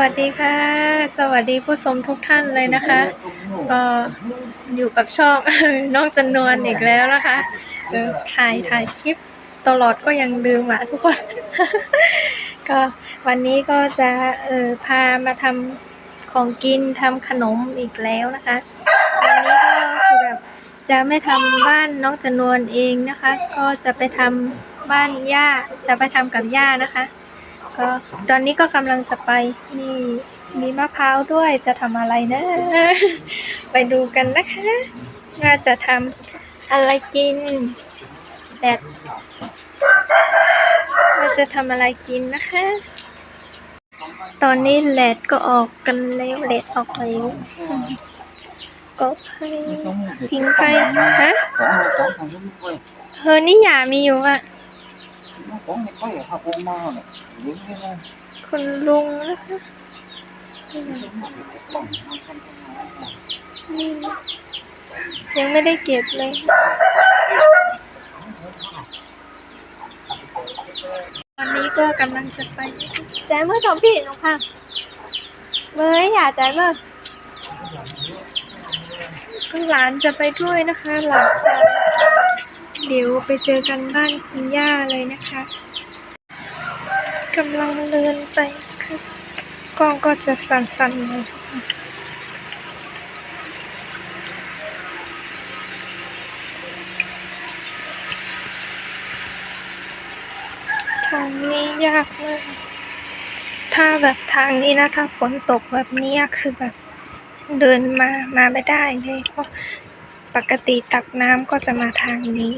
วัสดีค่ะ สวัสดีผู้ชมทุกท่านเลยนะคะ ก็อยู่กับช่องน้องจำนวนอีกแล้วนะคะเออถ่ายถ่ายคลิปตลอดก็ยังลืมอะทุกคน ก็วันนี้ก็จะเออพามาทำของกินทำขนมอีกแล้วนะคะ วันนี้ก็คือแบบจะไม่ทำบ้านน้องจำนวนเองนะคะ ก็จะไปทำบ้านย่าจะไปทำกับย่านะคะ ก็ตอนนี้ก็กำลังจะไปนี่มีมะพร้าวด้วยจะทำอะไรนะ ไปดูกันนะคะว่าจะทำอะไรกินแดดว่าจะทำอะไรกินนะคะ ตอนนี้แดดก็ออกกันแล้วแดดออกแล้วก็ให้พิงไปฮะเฮอนี่หยามีอยู่อะคุ ณลุงนะคะนี่ยังไม่ได้เก็บเลยตอนนี้ก็กำลังจะไปแจ้เมื่อทอมพี่น้องค่ะเมื่ออย่าแจ้เมื่อก็หลานจะไปด้วยนะคะหลานเดี๋ยวไปเจอกันบ้านคุณย่าเลยนะคะ กำลังเดินไปค่ะกล้องก็จะสั่นๆเลยทุกคนทางนี้ยากมากถ้าแบบทางนี้นะ ถ้าฝนตกแบบนี้คือแบบเดินมามาไม่ได้เลยเพราะปกติตักน้ำก็จะมาทางนี้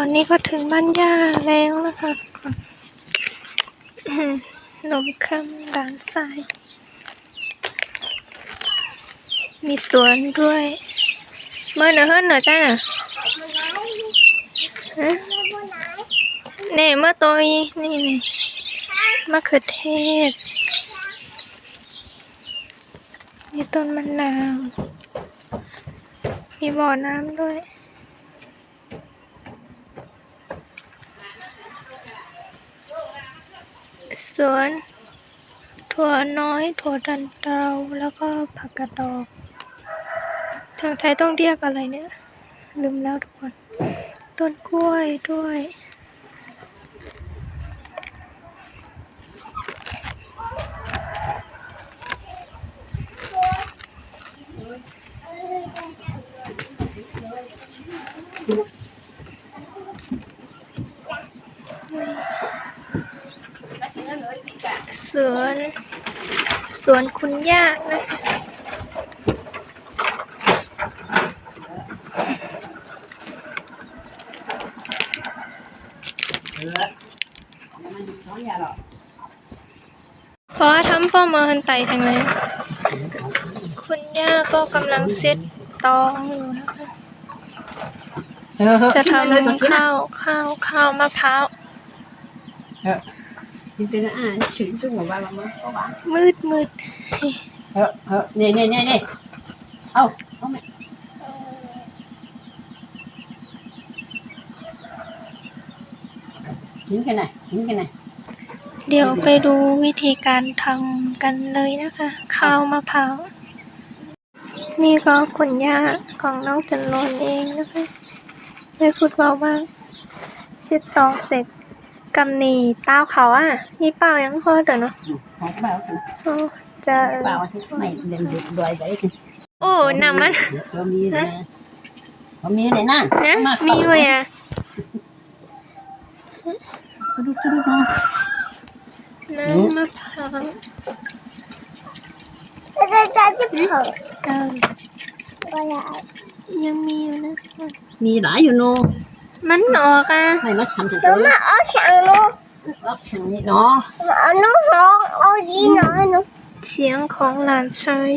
อนนี้ก็ถึงบ้านย่าแล้วนะคะทุกคนอื้อหือนมคำด้านซ้าย มีสวนด้วย เมื่อเนอะเฮิรนเหรอจ้าน่ะฮะนี่เมื่อตัวนี้นี่นี่มะเขือเทศ มีต้นมะนาว มีบ่อน้ำด้วย สวน ถั่วน้อยถั่วดันเตาแล้วก็ผักกาดดอก ทางไทยต้องเรียกอะไรเนี่ย ลืมแล้วทุกคน ต้นกล้วยด้วย สวนส วนคุณย่านะเพราะว่าทำฟอร์เมอร์ฮันไตทางไหนคุณย่าก็กำลังเซ็ตตองอยู่นะคะจะทำข้าวข้าวข้าวมะพร้าว ยังเป็นอ่านถึงตัวหัวบ้านบ้างเมืดมืดเฮ้อเฮ้อเน่เน่เน่เน่เอาเอาไหมถึงกันไหนถึงกันไหนเดี๋ยวไปดูวิธีการทำกันเลยนะคะ ข้าวมะพร้าว นี่ก็ขนยาของน้องจันรนเองนะคะได้พูดเบามางเช็ดตอกเสร็จ กำหนีเต้าเขาอะนี่เปล่ายังพอเดี๋ยวเนาะ Ừ, Không có bao gì โอ้จะ Bao thì mày đừng được đòi đấy thì โอ้หนามัน Có mi này Có mi này nè นะ Mà มี không ด้วยอะ Cứ đút, cứ đút thôi น้ำมะพร้าวจะจะจะเผาเออก็ได้ยังมีอยู่นะ Mi lại vô nô มันออกอะ Mày mất sẵn thì ตัว tôi มาเอาฉังนู Bóc sẵn đi nó เอานูห้องเอาดีหน่อยนูเสียงของหลานชาย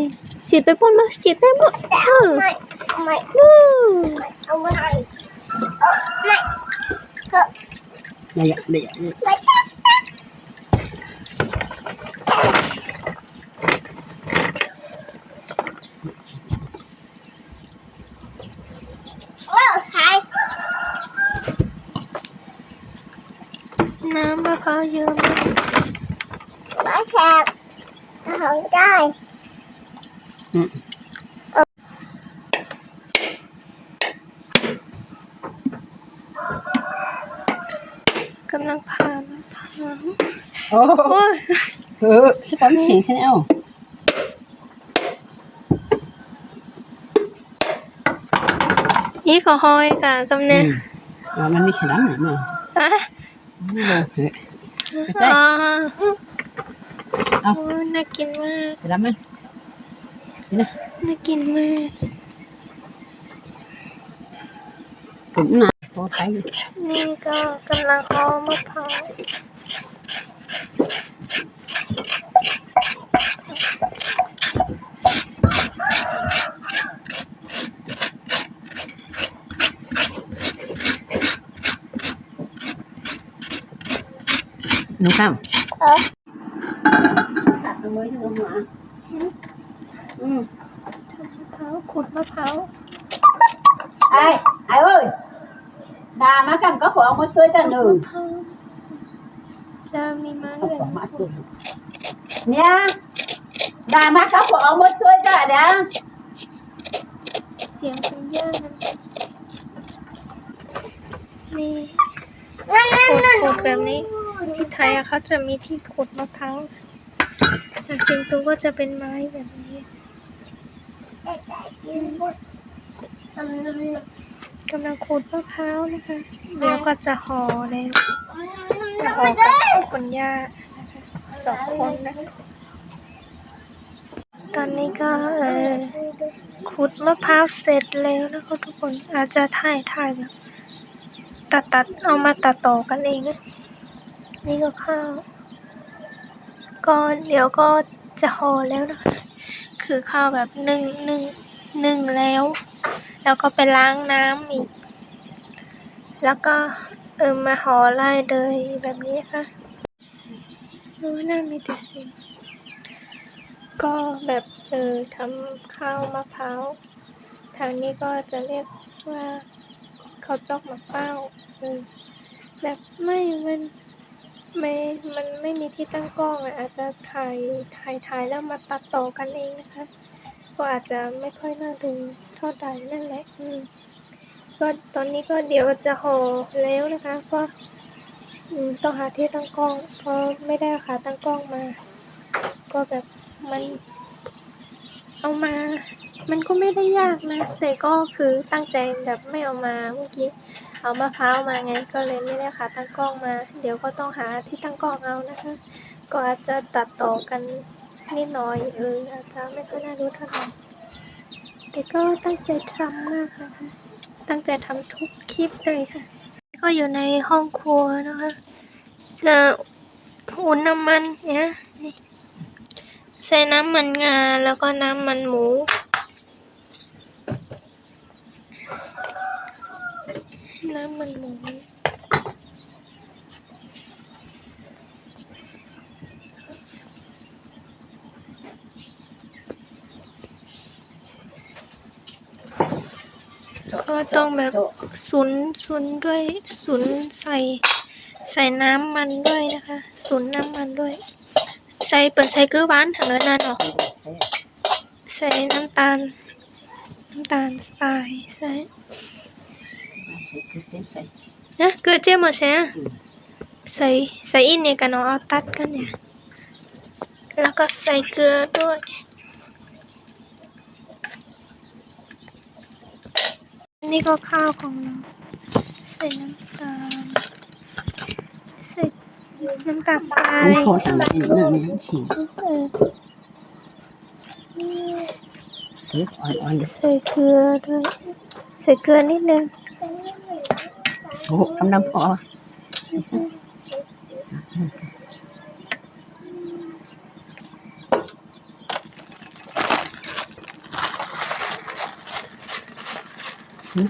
ฉีดไปพุ่นมาฉีดไปพุ่นเออไม่ไม่อืมเอาไม่เอาไม่เถอะ Đây ạ, đây ạ ไม่ตักตักโอ้ยหาย น้ำมะพร้าวเยอะมาก มาแทบของได้ อืม กำลังผ่านมะพร้าว โอ้ โอ้ย เอ อสปอนเสียงฉันเอานี่ก็ห้อยค่ะกำอืเนี้ยมอ๋อมันมีฉลามไหนมาอะไม่รู้เฮ้ยไปใจอ๋อเอาโอ้ยน่ากินมากฉลามมันนี่นะน่ากินมากผมนะพอไปนี่ก็กำลังห่อมะพร้าว หนูข้ามเออตัดตรงนี้ลงมาอืมมะพร้าวขุดมะพร้าวไอ้ไอ้เอ้ยดามากันก็ขอเอามาตัวจ้ะหนึ่ง มะพร้าว จะมีม้เอาเลยของมาตัวเนี่ยดามาก็ขอเอามาตัวยจ้ะเดี๋ยเสียงเป็นย่างนี่นั่นนั่นขุดนั่นขุดแบบนี้ ที่ไทยอะเขาจะมีที่ขุดมะพร้าวแต่สิงตุงก็จะเป็นไม้แบบนี้กำลังขูดมะพร้าวนะคะ เดี๋ยวก็จะห่อแล้ จะห่อกับคนย่าสองคนนะ ตอนนี้ก็เออขุดมะพร้าวเสร็จแล้วนะคะทุกคนอาจจะถ่ายถ่ายแบบตัดตัดเอามาตัดต่อกันเองนะนี่ก็ข้าวก็เดี๋ยวก็จะห่อแล้วนะคะคือข้าวแบบนึ่งนึ่งนึ่งแล้ว แล้วก็ไปล้างน้ำอีก แล้วก็ เออมาห่อไล่เลยแบบนี้ค่ะโอ้น่ามีแต่สิ่งก็แบบเออทำข้าวมะพร้าวทางนี้ก็จะเรียกว่าข้าวจอกมะพร้าวเออแบบไม่มันไม่มันไม่มีที่ตั้งกล้องอะอาจจะถ่ายถ่ายถ่ายแล้วมาตัดต่อกันเองนะคะ ก็อาจจะไม่ค่อยน่าดูเท่าใดนั่นแหละอืม ก็ตอนนี้ก็เดี๋ยวจะห่อแล้วนะคะ ก็ต้องหาที่ตั้งกล้องเพราะไม่ได้เอาตั้งกล้องมา ก็แบบมันเอามา มันก็ไม่ได้ยากนะแต่ก็คือตั้งใจแบบไม่เอามาเมื่อกี้เอามะพร้าวมาไงก็เลยไม่ได้เอาขาตั้งกล้องมา เดี๋ยวก็ต้องหาที่ตั้งกล้องเอานะคะ ก็อาจจะตัดต่อกันนิดหน่อยเอออาจจะไม่ค่อยน่ารู้เท่าไหร่แต่ก็ตั้งใจทำมากนะคะ ตั้งใจทำทุกคลิปเลยค่ะ ก็อยู่ในห้องครัวนะคะ จะอุ่นน้ำมันเนี่ยนี่ใส่น้ำมันงาแล้วก็น้ำมันหมู น้ำมันหมู ก็ต้องแบบสุนสุนด้วยสุนใส่ใส่น้ำมันด้วยนะคะสุนน้ำมันด้วย ใส่เปิดใส่เกลือหวานถังละนานหรอใส่น้ำตาล น้ำตาลทรายใส่เจ็บใส่นะเกลือเจียวหมดใส่อะใส่ใส่อินเนี่ยกันเนาะเอาตัดกันเนี่ย แล้วก็ใส่เกลือด้วย นี่ก็ข้าวของเราใส่น้ำตาลใส่น้ำตาลทรายขอทางไหนเนื้อนี้ฉีกเออเฮ้ยอ่อนๆใส่เกลือด้วยใส่เกลือนิดนึงโอ้กำลังพอ น้ำ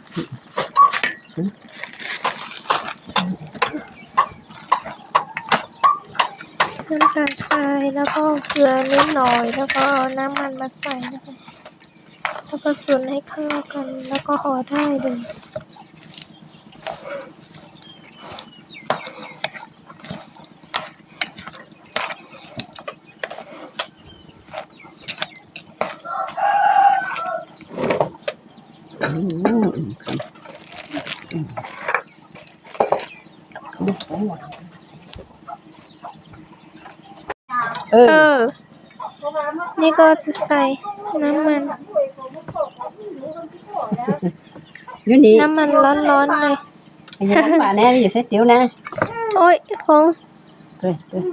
ตาลทรายแล้วก็เกลือนิดหน่อยแล้วก็น้ำมันมาใส่นะคะแล้วก็สุนให้เข้ากันแล้วก็ห่อได้เลย Ooh. lợn không ừ. không có mùa đông ừ. ừ. นี่ก็จะใส่น้ำมัน อยู่นี่น้ำมันร้อนๆเลยอย่าป่าแน่อยู่เส้นเดียวนะ โอ้ยพงเฮ้ยเฮ้ย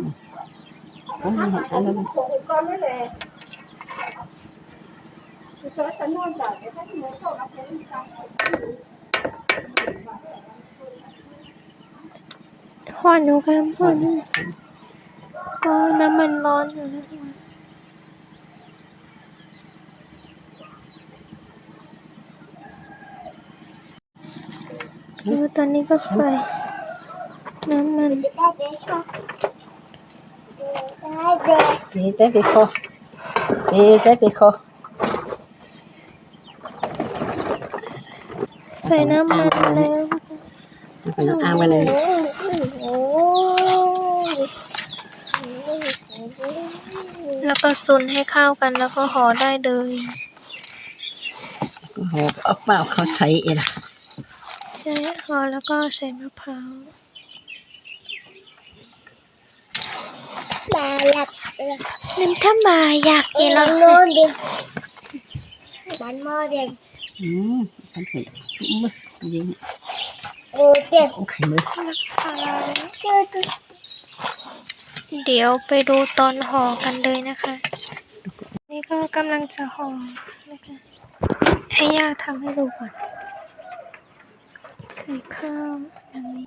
เอาเลย นี้ห่อนอยู่ครับหอนอยู่ก็น้ำมันร้อนอยู่นะคนดูตอนนี้ก็ใส่น้ำมันได้เด็กชอบได้เด็กดีใจไปคอดีใจไปคอ ใส่น้ำมันแล้วเอาน้ำอ่างไปเลยโอ้ยแล้วก็ซุนให้เข้ากันแล้วก็ห่อได้เลยโอ้โหเอาเปล่าเขาใส่เองล่ะใช่ห่อแล้วก็ใส่มะพร้าวมาหลับน้ำถ้ามาอยากเอ็กินนแล้วโน่นดิมันโมเดลอืมมันเป็นมือ ยิงโอ้เจ็บโอเคมือเดี๋ยวไปดูตอนห่อกันเลยนะคะ นี่ก็กำลังจะห่อนะคะให้ย่าทำให้ดูก่อนใส่ข้าวอย่างนี้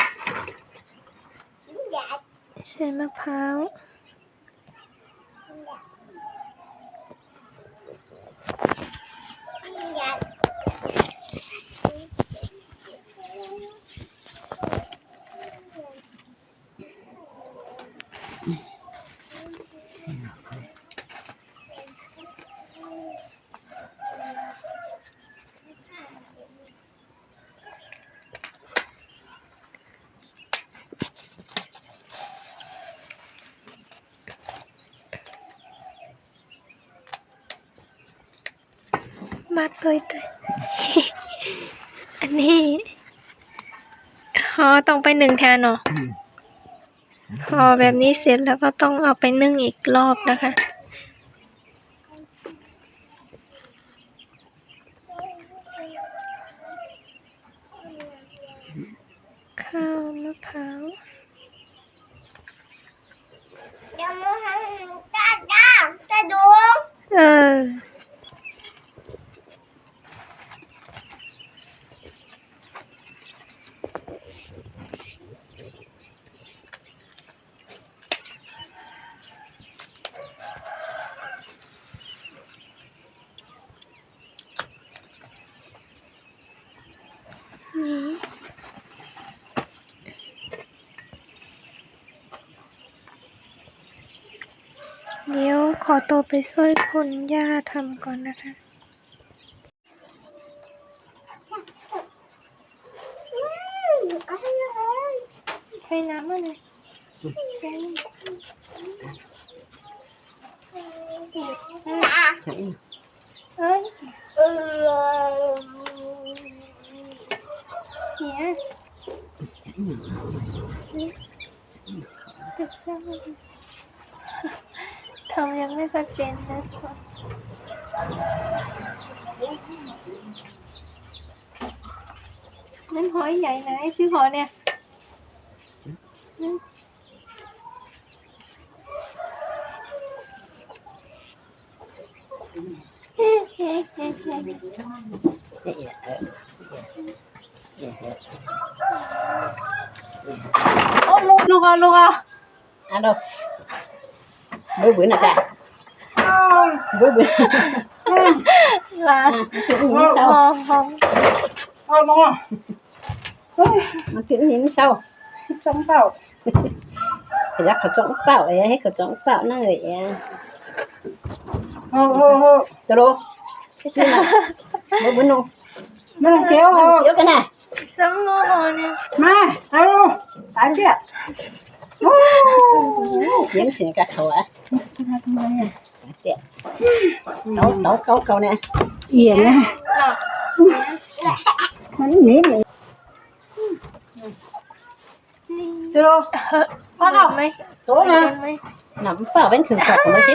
ใส่มะพร้าว อยากมัดเลยเตย อันนี้ห่อต้องไปหนึ่งแทนเนาะพอแบบนี้เสร็จแล้วก็ต้องเอาไปนึ่งอีกรอบนะคะ ข้าวมะพร้าว เดี๋ยวมึงทำจ้าจ้าจะดู เออ นี่เดี๋ยว ขอตัวไปช่วยคุณย่าทำก่อนนะคะ ใช้น้ำมาเลยใช้ ใส่ เอ้ย เออ เหียติดเสื้อมาดิ ทำยังไม่ค่อยเป็นนะคน นั่นหอยใหญ่นะไอ้ชื่อหอยเนี่ยนั่นเฮ้เฮ้เฮ้เฮ้เอ๊ะเออเอ๊ะโอ้ลูกลูกอะลูกอะ à đâu bữa bữa nào cả bữa bữa หลาน chuyện ห gì อ sau มหอม mà chuyện gì sau trong bao thì ra khẩu trong bao ấy hết khẩu trong bao nó người tôi đâu cái gì nào bữa bữa nô Nó làm kéo Nó không? kéo cái này สังโง่หอยเนี่ย Mai, alo, tái chuyện. Kiếm xỉa cả khẩu á tiện cấu cấu cấu cấu này Yên này. อะ nó nếm này นี่ Alo, เฮ้ยมาหลับไหม tối เห็ nè. นไหมน้ำเปล่าเป็นคือขวดผมไม่ใ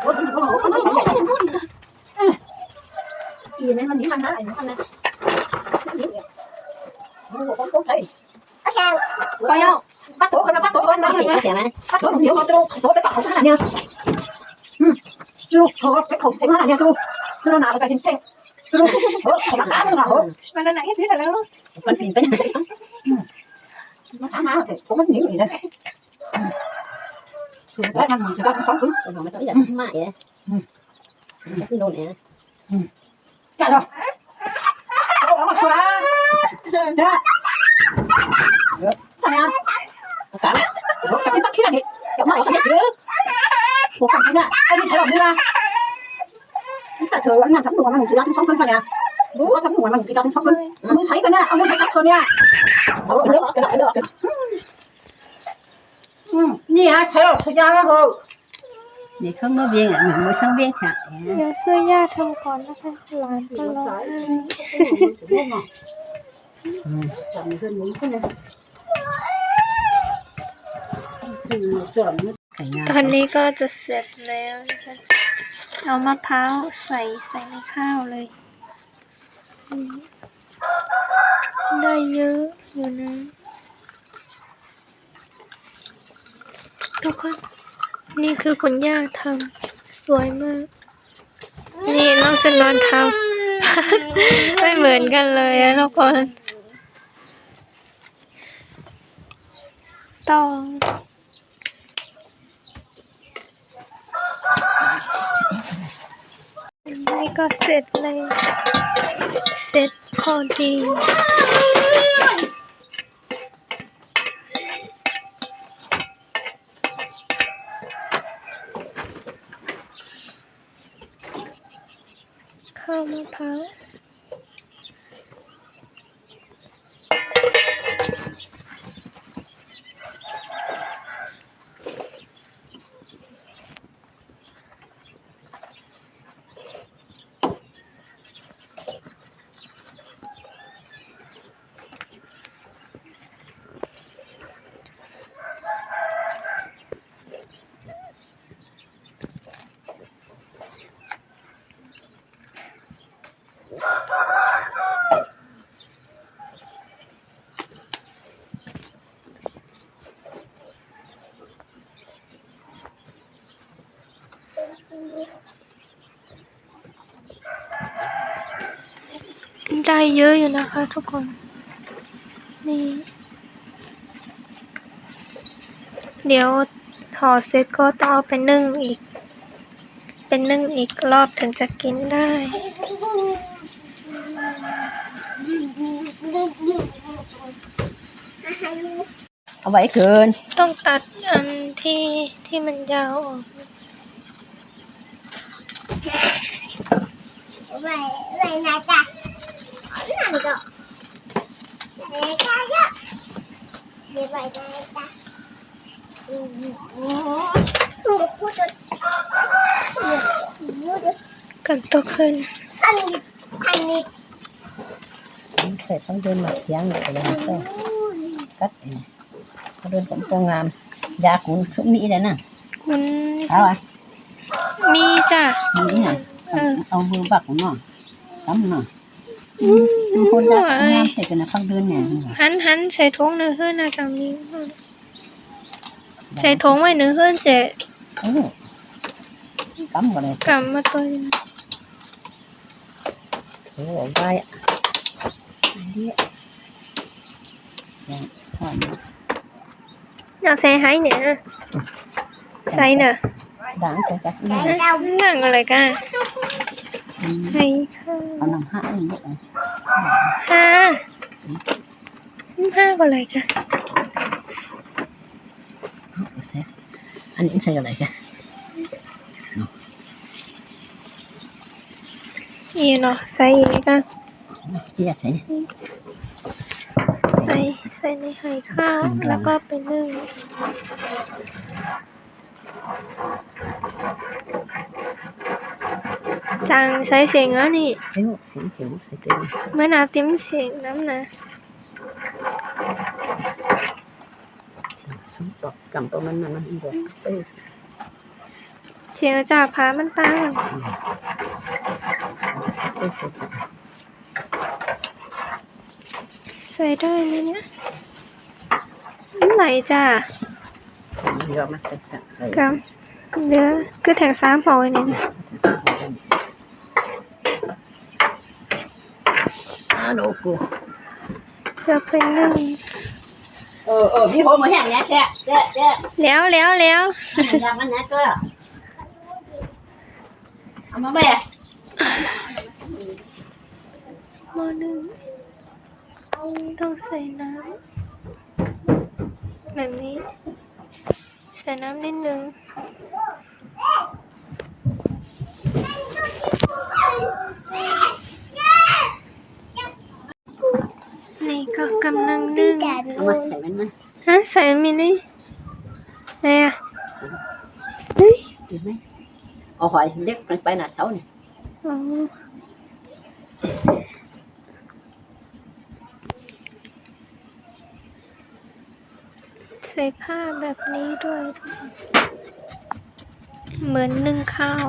ช่กว่ามาอันเนี้ยเสมือนกันเนี่ยเออจ้าเอ๊ะสั่งมาขายเลยโลอีนี่มันนี่มันนะไอ้นี่มันนะโอ้โหต้องต้องใช้เอาแช่ไปเอาปัดโถกันนะปัดโถกันนะเสียไหมปัดโถเดี๋ยวเขาจะโถไปตัดของขนาดเนี้ยอืมลูกโถไปของเซ็งขนาดเนี้ยลูกลูกหนาไปเซ็งเซ็งลูกโถของหนาหนาโถมันอันไหนให้ซื้อแต่แล้วมันปีนไปไหนซ้มันหามาเสร็จผมมันหนีอยู่เลยสุดท้ายมันจะได้สองคนำแต่ผมไม่ต้องอยากทำมาเอ๊ะไม่โดนเอ๊ะจ่ายเลยเอามาชัวร์เด้อจ่ายอะกันกับที่ตักขี้นั่นนี่เดี๋ยวมาเอาสักนิดเด้อหัวขันเนี่ยไอ้นี่ใช้แบบนี้นะนี่แต่เธอวันนั้นทำหนูมันจะได้ถึงสองคนกันเนี่ยรู้ว่าทำหนูมันจะได้ถึงสองคนมึงใช้กันเนี่ยเอามึงใช้กับเธอเนี่ยเอาเลือกกันเลือกกันอืมนี่ฮะใช้เราใช้ยาแล้วเหรอนี่เขาเมื่อเวียงอะเหมือนมือช่างเวียงแท้เดี๋ยวช่วยย่าทำก่อนนะคะหลานก็ร้องไห้จับมือเส้นมือคนเนี่ยสื่อจอดไก่งาตอนนี้ก็จะเสร็จแล้วนะคะเอามะพร้าวใส่ใส่ในข้าวเลยอืมได้เยอะอยู่นะ ทุกคน นี่คือคุณย่าทำสวยมาก นี่น้องจะนอนทำ ไม่เหมือนกันเลยอะทุกคนต้องนี่ก็เสร็จเลย เสร็จพอดี ข้ เยอะอยู่นะคะทุกคน นี่ เดี๋ยวห่อเสร็จก็ต้องเอาไปนึ่งอีก เป็นนึ่งอีกรอบถึงจะกินได้เอาไว้เกินต้องตัดอันที่ที่มันยาวออกไว้ไว้นะจ๊ะ นั่นก็เด็กจ้าจ้ะเดี๋ยวไว้นะจ๊ะอืมโอ้โหพูดจนพูดจนกันโตขึ้นอันนี้อันนี้ใส่ต้องเดินหมักยางเลยแล้วก็กัดเนี่ยเขาเดินผมตัวงามยาขุนชุบมีเลยนะคุณเอาอะมีจ้ะมีน่ะเออเอามือบักเนาะทำเนาะ มันคนยากงามใส่กันนะฟังเดินเนี่ยหันหันใส่ถุงเนื้อเฮือนนะจ๊ะมีใส่ถุงไว้เนื้อเฮือนเจะโอ้กำกันเลยกำมาตัวนี้โอ้ได้อะดีอะยังหอมเอาใส่ให้เนี่ยใส่เนอะด่างจังจักไก่นี่ดาวนั่งอะไรกัน ให้ข้าวเอาน้ำห้าอันนี้อะห้าห้าก็อะไรกันเอาใส่อันนี้ใส่อะไรกันอีเนาะใส่อีกกันที่จะใส่เนี่ยใส่ใส่ในไข่ข้าวแล้วก็ไปนึ่ง จังใช้เสียงแล้วนี่เอ้ยเสียงเสียงใส่เต็มเมื่อนาติ้มเสียงน้ำนะสุดดอกกำตัวมันมันมันอีกแบบเอ้ยเสียงจากพามันตั้งเอ้ยใส่ใส่ใส่ได้ไหมเนี่ยไหนจ้าเดี๋ยวมาใส่ใส่ใส่กับเดี๋ยวคือแถงซ้ำพอไว้เนี่ยอ้าวโนกูจะเป็นหนึ่งเออเออพี่โหมาแห้งเนี้ย แจ๊ะแจ๊ะแจ๊ะแล้วแล้วแล้วยังมันเนี้ยก็เอามาแม่หมอหนึ่งต้องใส่น้ำแบบนี้ ใส่น้ำนิดนึงนี่ ก็กำลังนึ่งเอามาใส่มันมันฮะใส่มินี่ไหนอะเฮ้ยดีไหมเอาหอยเล็กไปหน้าเสาเนี่ยอ๋อใส่ผ้าแบบนี้ด้วยทุกคนเหมือนนึ่งข้าว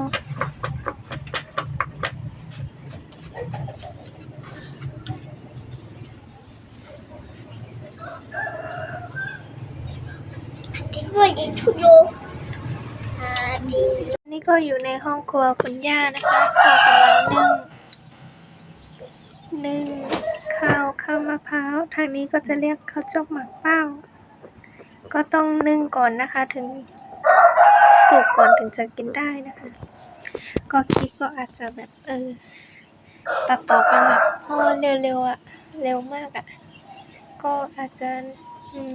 ว่าจะทุโลนี่ก็อยู่ในห้องครัวคุณย่านะคะก็กำลังนึ่งนึ่งข้าวข้าวมะพร้าวทางนี้ก็จะเรียกข้าวจกหมักเป้า ก็ต้องนึ่งก่อนนะคะ ถึงสุกก่อนถึงจะกินได้นะคะ ก็คลิปก็อาจจะแบบเออตัดต่อกันแบบเพราะว่าเร็วๆอะเร็วมากอะก็อาจจะอืม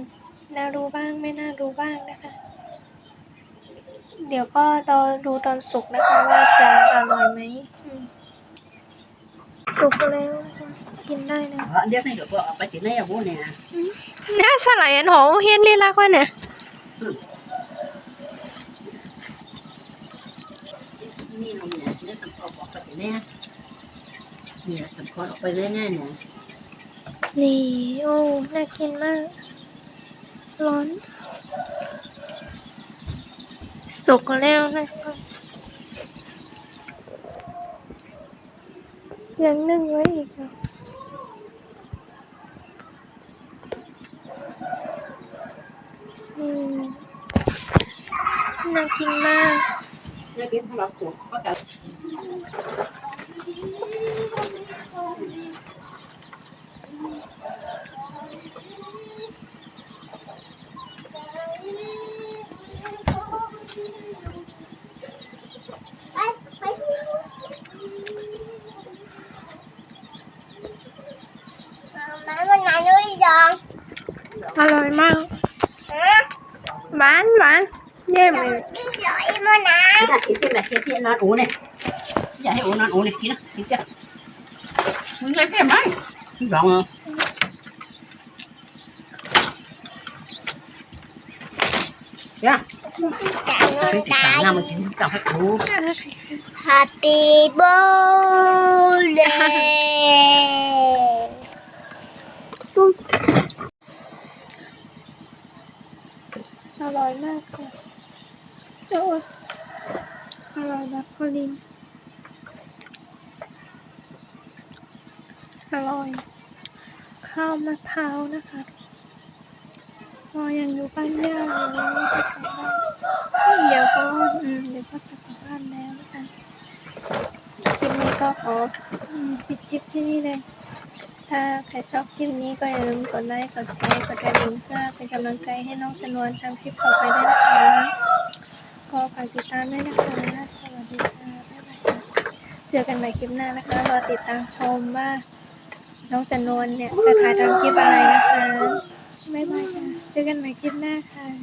น่ารู้บ้างไม่น่ารู้บ้างนะคะ เดี๋ยวก็รอดูตอนสุกนะคะว่าจะอร่อยไหมอืมสุกแล้วนะคะกินได้แล้วเดี๋ยวให้เดี๋ยวก็เอาไปกินได้อะบูเนี่ยน่าสลายอันหอมเฮียนลีลักว่าเนี่ยนี่ลงเนี่ยเนี่ยสำคัญออกไปกินแน่เนี่ยสำคัญออกไปแน่ๆเนี่ยนี่โอ้น่ากินมาก ร้อน สุกแล้วนะคะยังนึ่งไว้อีกเหรออืมน่ากินมากเนี่ยกินของเราขวดก็จะ ไปไปมาวันไหนนุ้ยยอง อร่อยมาก ฮะ หวานหวานเยี่ยมเลย นี่ยอยมาไหน กินอะกินเป็นแบบเที่ยนอนอูเนี่ยอย่าให้อูนอนอูเนี่ยกินนะกินจ้ะมึงเลยเพี้ยมั้งลองอ่ะย่าพี่สาวไปติดตาตามยหน้ามันกินกับให้กู Happy birthday อร่อยมากค่ะ โอ้ยอร่อยแบบพอดีอร่อย ข้าวมะพร้าวนะคะพอยังอยู่บ้านย่าอยู่ไม่ได้กลับบ้านเดี๋ยวก็อืมเดี๋ยวก็จะกลับบ้านแล้วนะคะคลิปนี้ก็ขอปิดคลิปที่นี่เลยถ้าใครชอบคลิปนี้ก็อย่าลืมกดไลค์ กดแชร์ กดกระดิ่งเพื่อเป็นกำลังใจให้น้องจนวนทำคลิปต่อไปได้นะคะ ก็ฝากติดตามด้วยนะคะสวัสดีค่ะบ๊ายบายเจอกันใหม่คลิปหน้านะคะรอติดตามชมว่าน้องจันวนเนี่ยจะถ่ายทำคลิปอะไรนะคะบ๊ายบายค่ะเจอกันใหม่คลิปหน้าค่ะ